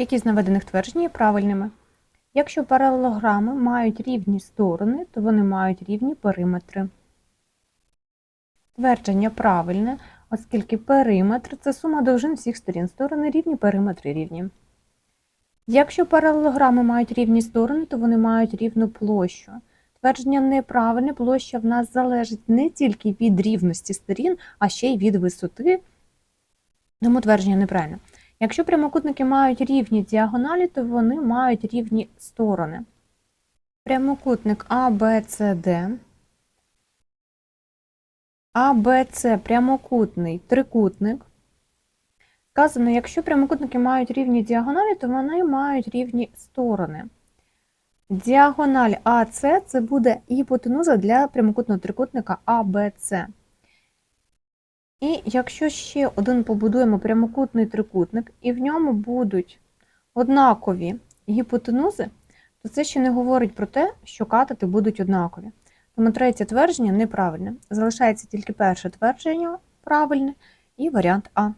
Які з наведених тверджень є правильними? Якщо паралелограми мають рівні сторони, то вони мають рівні периметри. Твердження правильне, оскільки периметр це сума довжин всіх сторін. Сторони рівні, периметри рівні. Якщо паралелограми мають рівні сторони, то вони мають рівну площу. Твердження неправильне, площа в нас залежить не тільки від рівності сторін, а ще й від висоти. Тому твердження неправильне. Якщо прямокутники мають рівні діагоналі, то вони мають рівні сторони. Прямокутник ABCD. ABC – прямокутний трикутник. Сказано, якщо прямокутники мають рівні діагоналі, то вони мають рівні сторони. Діагональ АС це буде гіпотенуза для прямокутного трикутника ABC. І якщо ще один побудуємо прямокутний трикутник, і в ньому будуть однакові гіпотенузи, то це ще не говорить про те, що катети будуть однакові. Тому третє твердження неправильне. Залишається тільки перше твердження правильне і варіант А.